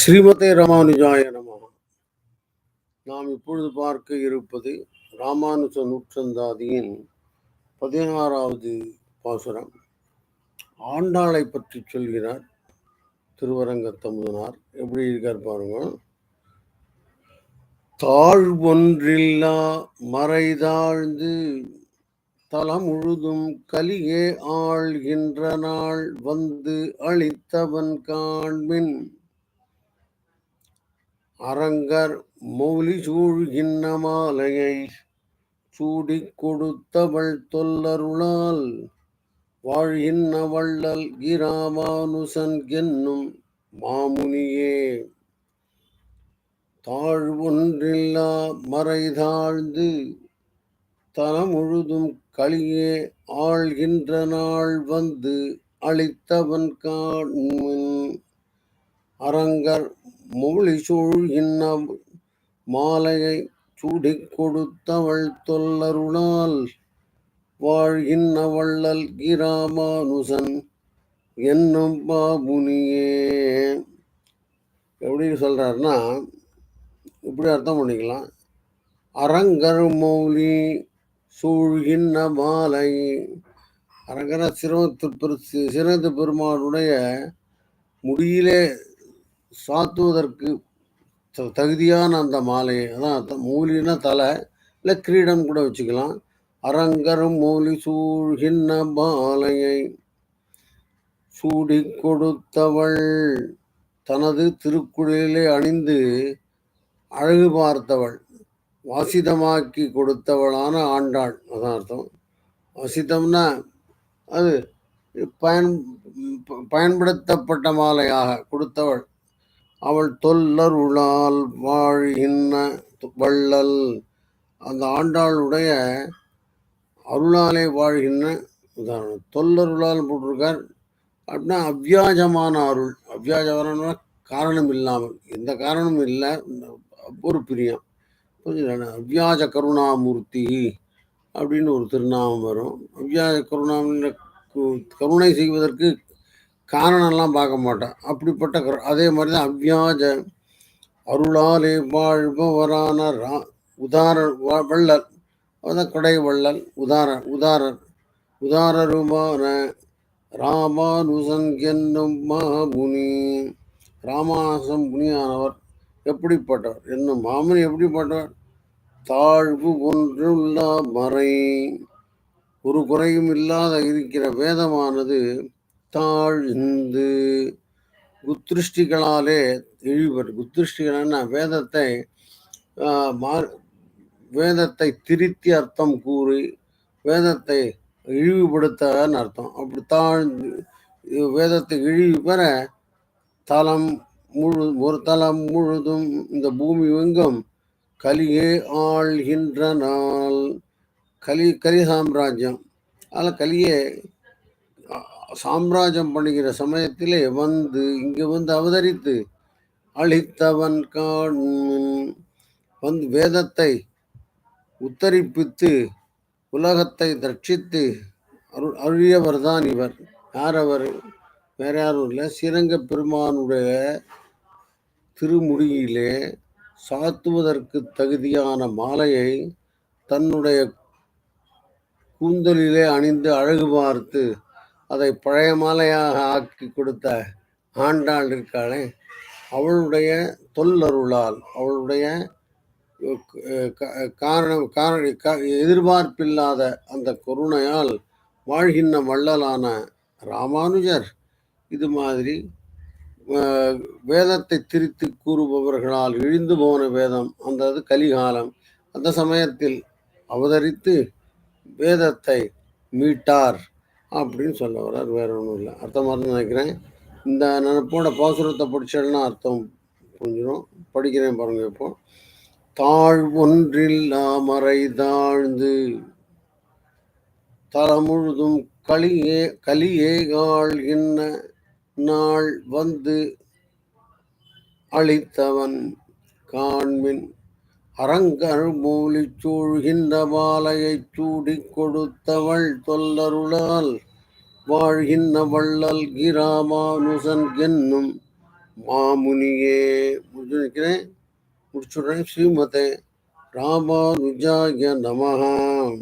ஸ்ரீமதே ராமானுஜாய நமः. நாம் இப்பொழுது பார்க்க இருப்பது ராமானுஜ நூற்றந்தாதியின் பதினாறாவது பாசுரம். ஆண்டாளை பற்றி சொல்கிறார் திருவரங்க தமுதனார். எப்படி இருக்கார் பாருங்க தாழ் ஒன்றில்லா மறைதாழ்ந்து தலம் முழுதும் கலியே ஆள்கின்ற நாள் வந்து அளித்தவன் காண்பின் அரங்கர் மௌலி சூழ்கின்ற மாலையை சூடிக் கொடுத்தவள் தொல்லருளால் வாழ்கின்ற வள்ளல் கிராமானுசன் என்னும் மாமுனியே. தாழ்வொன்றில்லா மறைதாழ்ந்து தலம் முழுதும் களியே ஆள்கின்ற நாள் வந்து அளித்தவன் காண்மின். அரங்கர் மொழி சூழ்கின்ற மாலையை சூடிக் கொடுத்தவள் தொல்லருளால் வாழ்கின்ற வள்ளல் கிராமானுசன் என்னும் பாபுனியே. எப்படி சொல்கிறாருன்னா இப்படி அர்த்தம் பண்ணிக்கலாம். அரங்கர் மௌலி சூழ்கின்ற மாலை. அரங்கர சிரமத்து பெரு சிறந்த பெருமானுடைய முடியிலே சாத்துவதற்கு தகுதியான அந்த மாலையை அதான் அர்த்தம் மூலினா தலை இல்லை கிரீடம் கூட வச்சுக்கலாம். அரங்கரும் மூலி சூழ்கின்ற மாலையை சூடி கொடுத்தவள் தனது திருக்குழலிலே அணிந்து அழகு பார்த்தவள் வாசிதமாக்கி கொடுத்தவளான ஆண்டாள். அதான் அர்த்தம். வாசிதம்னா அது பயன் ப- பயன்படுத்தப்பட்ட மாலையாக கொடுத்தவள். அவள் தொல்லருளால் வாழ்கின்ற வள்ளல். அந்த ஆண்டாளுடைய அருளாலே வாழ்கின்ற உதாரணம் தொல்லருளால் போட்டிருக்கார். அப்படின்னா அவ்வியாஜமான அருள். அவ்வியாஜமான காரணம் இல்லாமல். எந்த காரணமும் இல்லை. ஒரு பிரியம். புரிஞ்சுதா? அவ்வியாஜ கருணாமூர்த்தி அப்படின்னு ஒரு திருநாமம் வரும். அவ்வியாஜ கருணாமில் கருணை செய்வதற்கு காரணம்லாம் பார்க்க மாட்டான். அப்படிப்பட்ட கரு அதே மாதிரி தான் அவ்வியாஜ அருளாலே வாழ்பவரான ரா உதார வ- வள்ளல். அதான் கொடை வள்ளல் உதாரர் உதாரர். உதாரருமான ராமானுசன் என்னும் மகாமுனி ராமானுசம் முனியானவர் எப்படிப்பட்டவர்? என்னும் மாமன் எப்படிப்பட்டவர்? தாழ்வு ஒன்றுள்ள மறை. ஒரு குறையும் இல்லாத இருக்கிற வேதமானது தாழ்ந்து குத்திருஷ்டிகளாலே இழிவர் குத்திருஷ்டிகள்னா வேதத்தை மா- வேதத்தை திருத்தி அர்த்தம் கூறி வேதத்தை இழிவுபடுத்தன்னு அர்த்தம். அப்படி தாழ்ந்து வேதத்தை இழிவு பெற தலம் முழு ஒரு தலம் முழுதும் இந்த பூமி எங்கும் கலியே ஆள்கின்ற நாள். கலி கலி சாம்ராஜ்யம். அதில் கலியே சாம்ராஜ்யம் பண்ணுகிற சமயத்திலே வந்து இங்கே வந்து அவதரித்து அழித்தவன் காண் வந்து வேதத்தை உத்தரிப்பித்து உலகத்தை ரட்சித்து அருள் அருளியவர் தான் இவர். யார் அவர் வேற யாரும் இல்லை. ஸ்ரீரங்க பெருமானுடைய திருமுடியிலே சாத்துவதற்கு தகுதியான மாலையை தன்னுடைய கூந்தலிலே அணிந்து அழகு பார்த்து அதை பழைய மாலையாக ஆக்கி கொடுத்த ஆண்டாள் இருக்காளே அவளுடைய தொல்லருளால் அவளுடைய காரணம் காரண க- எதிர்பார்ப்பில்லாத அந்த கருணையால் வாழ்கின்ற வள்ளலான ராமானுஜர் இது மாதிரி வேதத்தை திரித்து கூறுபவர்களால் இழிந்து போன வேதம் அந்த அது கலிகாலம் அந்த சமயத்தில் அவதரித்து வேதத்தை மீட்டார். அப்படின்னு சொல்ல வர்றார் வேற ஒன்றும் இல்லை. அர்த்தமாக இருந்து நினைக்கிறேன். இந்த நினைப்போட பாசுரத்தை படிச்சேன்னா அர்த்தம் புரிஞ்சிடும் படிக்கிறேன் பாருங்க இப்போ. தாழ் ஒன்றில்லா மறை தாழ்ந்து தலம் முழுதும் களியே கலியே என்ன நாள் வந்து அழித்தவன் காண்மின் அரங்கர் மூலி சூழ்கின்ற மாலையைச் சூடிக் கொடுத்தவள் தொல்லருளால் வாழ்கின்ற வள்ளல் கிராமானுசன் என்னும் மாமுனியே. முடிச்சு நிற்கிறேன் முடிச்சுடுறேன். ஸ்ரீமதே ராமானுஜாய நமகாம்